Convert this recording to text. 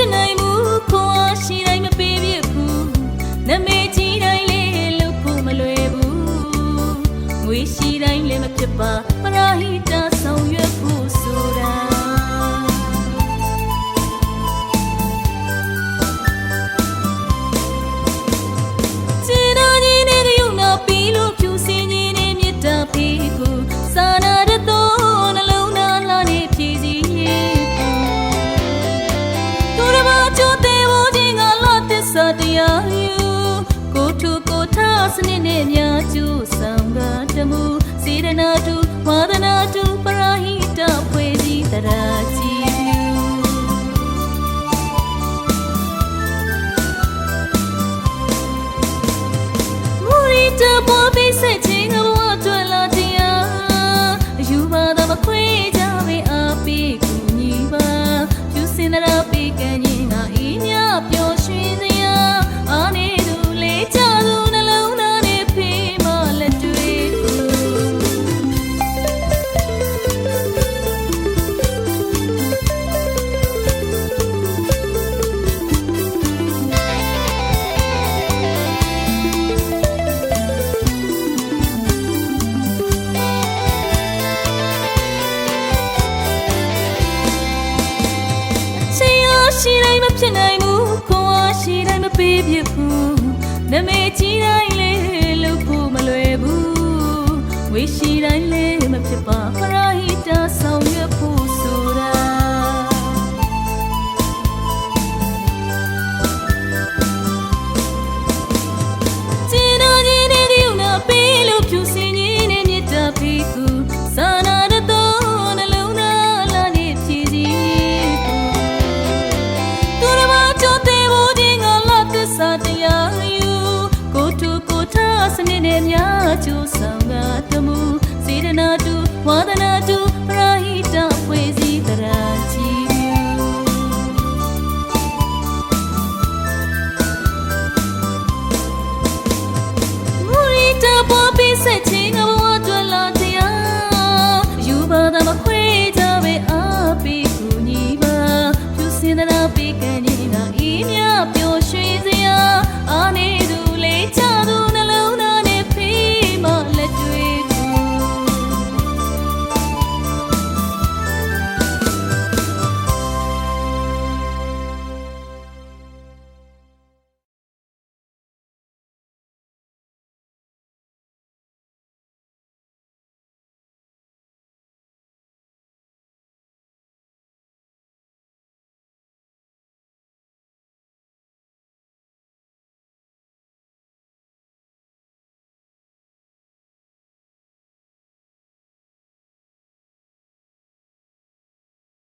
ဖြစ်နိုင်ဘူးခွန်အားရှိတိုင်းမပေးပြဘူးနမေကြီးတိုင်းလေးလို့ဖို့မလွယ်ဘူးငွေရှိတိုင်းလည်းမဖြစ်ပါပရာဟိတဆောင်ရွက်ဖို့ဆိုတာ တရားယူကိုထုကိုထားစနစ်နဲ့များကျူဆောင်ကတမှုစေရနာတူဝါဒနာတူပရာဟိတဖွဲ့စည်းတရာကြည်ဖြူမူရီတပေါ်ပြီးဆ ရှင်ရရှိတိုင်းမဖြစ်နိုင်ဘူးခွန်အားရှိတိုင်းမပေးဖြစ်ဘူးနမေကြီးတိုင်းလေးလို့ဖို့မလွယ်ဘူးဝေရှိတိုင်းလေးမဖြစ်ပါပရာဟိတဆောင်ရွက်ဖို့ စနစ်နဲ့များကျိုးဆောင်ကတမှုစေရနာတူဝါဒနာတူပရာဟိတဖွဲ့စည်းတရာချီယူမူရီတပေါ်ပြီးဆက်ချင်းကဘဝ